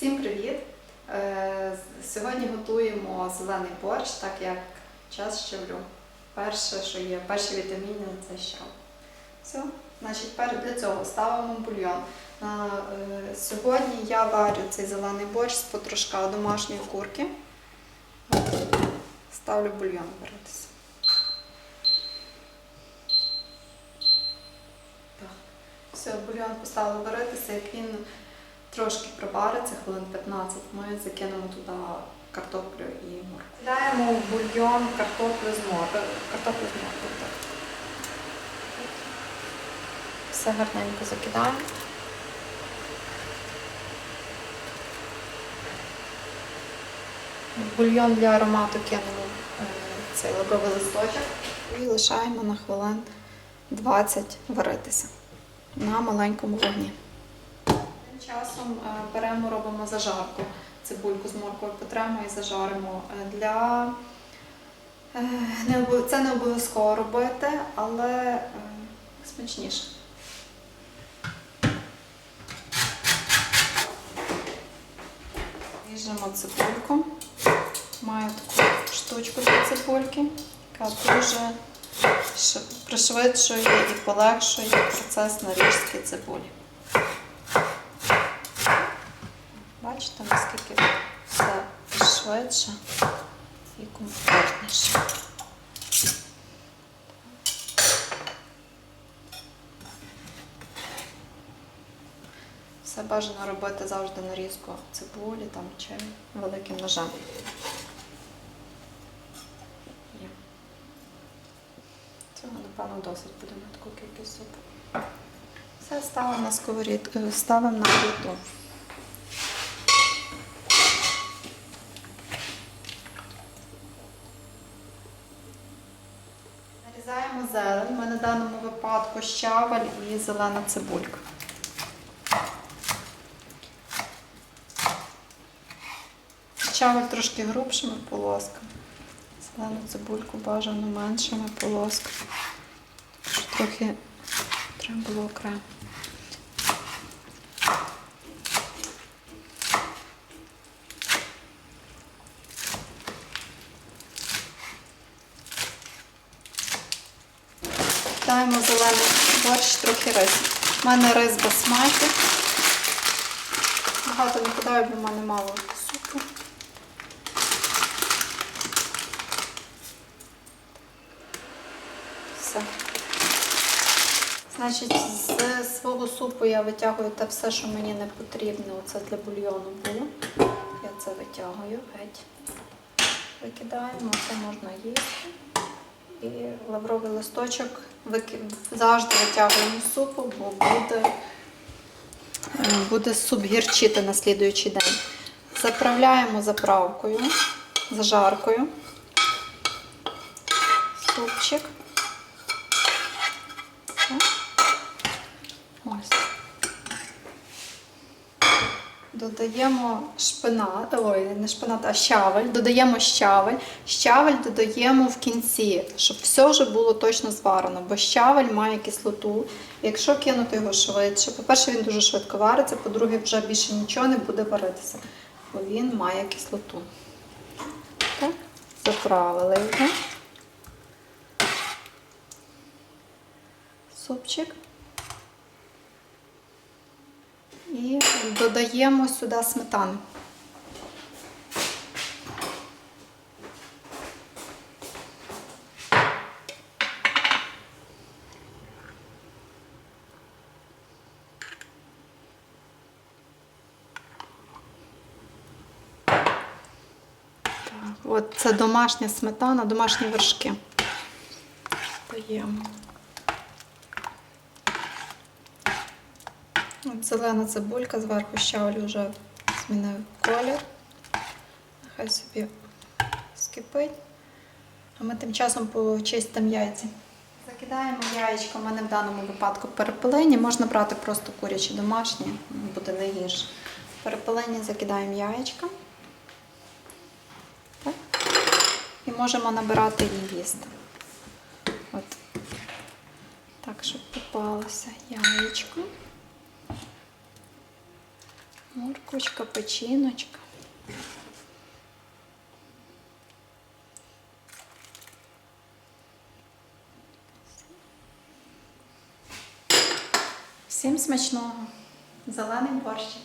Всім привіт! Е, Сьогодні готуємо зелений борщ, так як час щавлю. Перше, що є, перші вітаміни це щав. Все, значить, для цього ставимо бульйон. Е, Сьогодні я варю цей зелений борщ з потрошка домашньої курки. Ставлю бульйон варитися. Все, бульйон поставили варитися, як він трошки провариться, хвилин 15, ми закинемо туди картоплю і моркву. Кидаємо в бульйон картоплю з морквою. Картоплю з морквою, так. Все гарненько закидаємо. В бульйон для аромату кинемо е, цей лавровий листочок і лишаємо на хвилин 20 варитися на маленькому вогні. Часом е, беремо, робимо зажарку. Цибульку з морквою потремо і зажаримо. Е, Для... е, Це не обов'язково робити, але смачніше. Ріжемо цибульку. Маю таку штучку для цибульки, яка дуже пришвидшує і полегшує процес нарізки цибулі. Бачите, наскільки все швидше і комфортніше. Все бажано робити завжди нарізку цибулі там, чи великим ножем. Цього, напевно, досить буде на таку кількість супу. Все ставимо на сковорідку, е, ставимо на плиту. Нарізаємо зелень. Ми на даному випадку щавель і зелена цибулька. Щавель трошки грубшими полосками. Зелену цибульку бажано меншими полосками. Трохи треба було окремо. Кидаємо зелений борщ, трохи рис. У мене рис басматі. Багато не кидаю, бо в мене мало супу. Все. Значить, з свого супу я витягую те все, що мені не потрібно. Оце для бульйону було. Я це витягую геть. Викидаємо, це можна їсти. І лавровий листочок завжди витягуємо з супу, бо буде, е, буде суп гірчити на слідуючий день. Заправляємо заправкою, зажаркою. Супчик. Так. Ось. Додаємо шпинат, ой, не шпинат, а щавель. Додаємо щавель. Щавель додаємо в кінці, щоб все вже було точно зварено, бо щавель має кислоту. Якщо кинути його швидше, по-перше, він дуже швидко вариться, по-друге, вже більше нічого не буде варитися, бо він має кислоту. Так, заправили його. Супчик. І додаємо сюди сметану. От це домашня сметана, домашні вершки. Даємо. Зелена цибулька, зверху щавель вже змінив колір. Нехай собі скипить. А ми тим часом почистимо яйця. Закидаємо яєчко, у мене в даному випадку перепелені. Можна брати просто курячі домашні, буде не гірше. Перепелені закидаємо яєчко. Так. І можемо набирати і їсти. От. Так, щоб попалося яєчко. Морквочка, печіночка. Всім смачного! Зелений борщик.